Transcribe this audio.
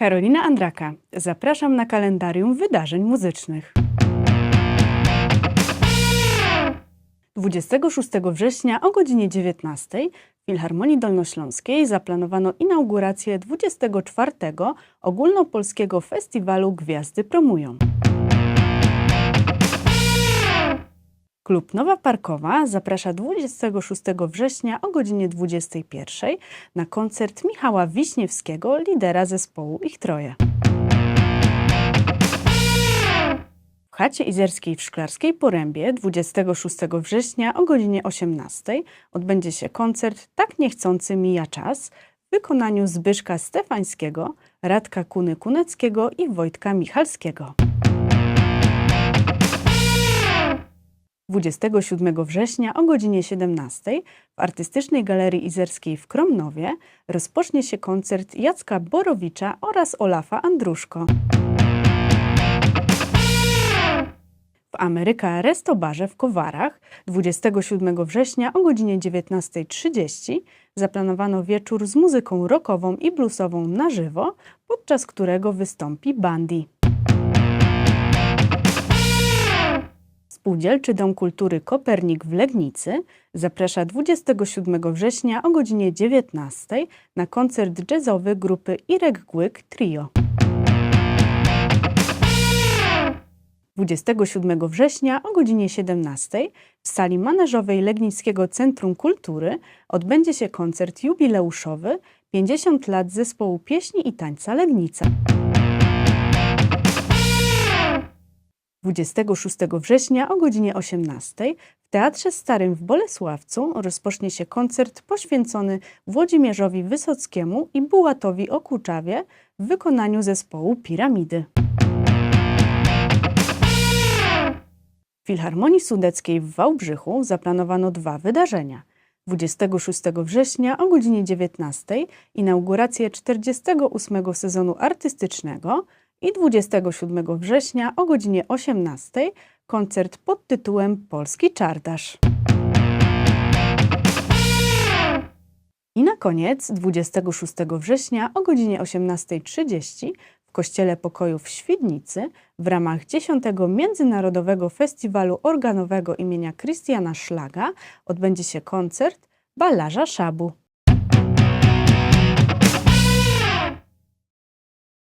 Karolina Andraka. Zapraszam na kalendarium wydarzeń muzycznych. 26 września o godzinie 19 w Filharmonii Dolnośląskiej zaplanowano inaugurację 24 Ogólnopolskiego Festiwalu Gwiazdy Promują. Klub Nowa Parkowa zaprasza 26 września o godzinie 21 na koncert Michała Wiśniewskiego, lidera zespołu Ich Troje. W chacie izerskiej w Szklarskiej Porębie 26 września o godzinie 18 odbędzie się koncert Tak niechcący mija czas w wykonaniu Zbyszka Stefańskiego, Radka Kuny-Kuneckiego i Wojtka Michalskiego. 27 września o godzinie 17 w Artystycznej Galerii Izerskiej w Kromnowie rozpocznie się koncert Jacka Borowicza oraz Olafa Andruszko. W Ameryka Restobarze w Kowarach 27 września o godzinie 19.30 zaplanowano wieczór z muzyką rockową i bluesową na żywo, podczas którego wystąpi Bandy. Spółdzielczy Dom Kultury Kopernik w Legnicy zaprasza 27 września o godzinie 19 na koncert jazzowy grupy Irek Głyk Trio. 27 września o godzinie 17 w sali maneżowej Legnickiego Centrum Kultury odbędzie się koncert jubileuszowy 50 lat zespołu pieśni i tańca Legnica. 26 września o godzinie 18 w Teatrze Starym w Bolesławcu rozpocznie się koncert poświęcony Włodzimierzowi Wysockiemu i Bułatowi Okuczawie w wykonaniu zespołu Piramidy. W Filharmonii Sudeckiej w Wałbrzychu zaplanowano dwa wydarzenia. 26 września o godzinie 19 inaugurację 48 sezonu artystycznego i 27 września o godzinie 18 koncert pod tytułem Polski Czardasz. I na koniec 26 września o godzinie 18.30 w Kościele Pokoju w Świdnicy w ramach 10. Międzynarodowego Festiwalu Organowego imienia Christiana Szlaga odbędzie się koncert Ballarza Szabu.